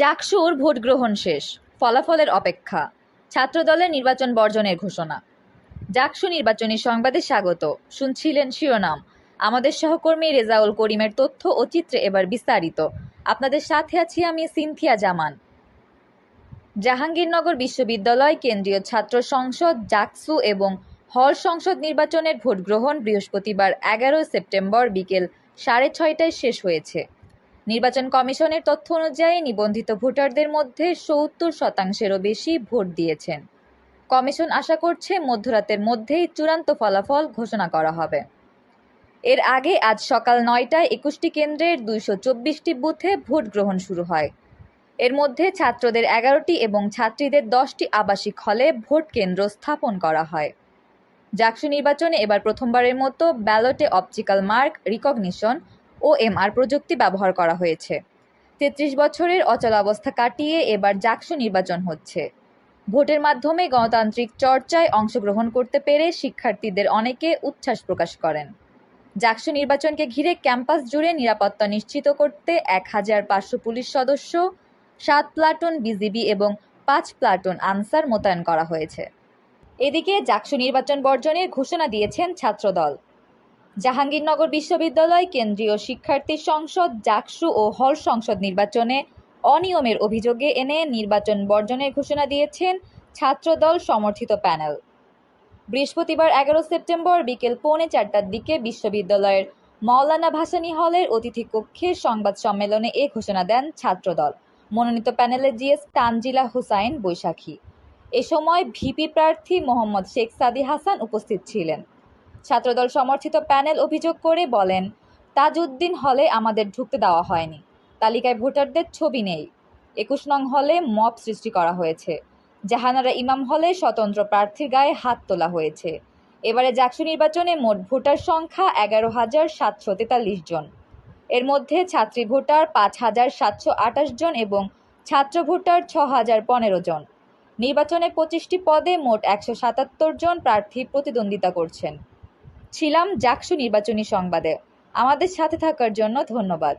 জাকসুর vote গ্রহণ শেষ, ফলাফলের অপেক্ষা, ছাত্রদলের নির্বাচন বর্জনের ঘোষণা। জাকসু নির্বাচনী সংবাদে স্বাগত। শুনছিলেন শিরোনাম। আমাদের সহকর্মী রেজাউল করিমের তথ্য ও চিত্রে এবার বিস্তারিত। আপনাদের সাথে আছি আমি সিনথিয়া জামান। জাহাঙ্গীরনগর বিশ্ববিদ্যালয় কেন্দ্রীয় ছাত্র সংসদ জাকসু এবং হল সংসদ নির্বাচনের ভোট গ্রহণ বৃহস্পতিবার এগারো সেপ্টেম্বর বিকেল সাড়ে ছয়টায় শেষ হয়েছে। নির্বাচন কমিশনের তথ্য অনুযায়ী নিবন্ধিত ভোটারদের মধ্যে সত্তর শতাংশেরও বেশি ভোট দিয়েছেন। কমিশন আশা করছে মধ্যরাতের মধ্যেই চূড়ান্ত ফলাফল ঘোষণা করা হবে। এর আগে আজ সকাল নয়টায় একুশটি কেন্দ্রের দুইশো চব্বিশটি বুথে ভোট গ্রহণ শুরু হয়। এর মধ্যে ছাত্রদের এগারোটি এবং ছাত্রীদের দশটি আবাসিক হলে ভোট কেন্দ্র স্থাপন করা হয়। জাকসু নির্বাচনে এবার প্রথমবারের মতো ব্যালটে অপটিক্যাল মার্ক, রিকগনিশন ও এমআর প্রযুক্তি ব্যবহার করা হয়েছে। তেত্রিশ বছরের অচলাবস্থা কাটিয়ে এবার জাকসু নির্বাচন হচ্ছে। ভোটের মাধ্যমে গণতান্ত্রিক চর্চায় অংশগ্রহণ করতে পেরে শিক্ষার্থীদের অনেকে উচ্ছ্বাস প্রকাশ করেন। জাকসু নির্বাচনকে ঘিরে ক্যাম্পাস জুড়ে নিরাপত্তা নিশ্চিত করতে এক হাজার পাঁচশো পুলিশ সদস্য, সাত প্লাটুন বিজিবি এবং পাঁচ প্লাটুন আনসার মোতায়েন করা হয়েছে। এদিকে জাকসু নির্বাচন বর্জনের ঘোষণা দিয়েছেন ছাত্রদল। জাহাঙ্গীরনগর বিশ্ববিদ্যালয় কেন্দ্রীয় শিক্ষার্থী সংসদ, জাকসু ও হল সংসদ নির্বাচনে অনিয়মের অভিযোগে এনে নির্বাচন বর্জনের ঘোষণা দিয়েছেন ছাত্রদল সমর্থিত প্যানেল। বৃহস্পতিবার এগারো সেপ্টেম্বর বিকেল পৌনে চারটার দিকে বিশ্ববিদ্যালয়ের মাওলানা ভাসানী হলের অতিথি কক্ষে সংবাদ সম্মেলনে এ ঘোষণা দেন ছাত্রদল। মনোনীত প্যানেলের জিএস তানজিলা হুসাইন বৈশাখী। এ সময় ভিপি প্রার্থী মোহাম্মদ শেখ সাদি হাসান উপস্থিত ছিলেন। ছাত্রদল সমর্থিত প্যানেল অভিযোগ করে বলেন, তাজউদ্দিন হলে আমাদের ঢুকতে দেওয়া হয়নি। তালিকায় ভোটারদের ছবি নেই। একুশ নং হলে মব সৃষ্টি করা হয়েছে। জাহানারা ইমাম হলে স্বতন্ত্র প্রার্থীর গায়ে হাত তোলা হয়েছে। এবারে জাকসু নির্বাচনে মোট ভোটার সংখ্যা এগারো হাজার সাতশো তেতাল্লিশ জন। এর মধ্যে ছাত্রী ভোটার পাঁচ হাজার সাতশো আটাশ জন এবং ছাত্র ভোটার ছ হাজার পনেরো জন। নির্বাচনে পঁচিশটি পদে মোট একশো সাতাত্তর জন প্রার্থী প্রতিদ্বন্দ্বিতা করছেন। ছিলাম জাকসু নির্বাচনী সংবাদে। আমাদের সাথে থাকার জন্য ধন্যবাদ।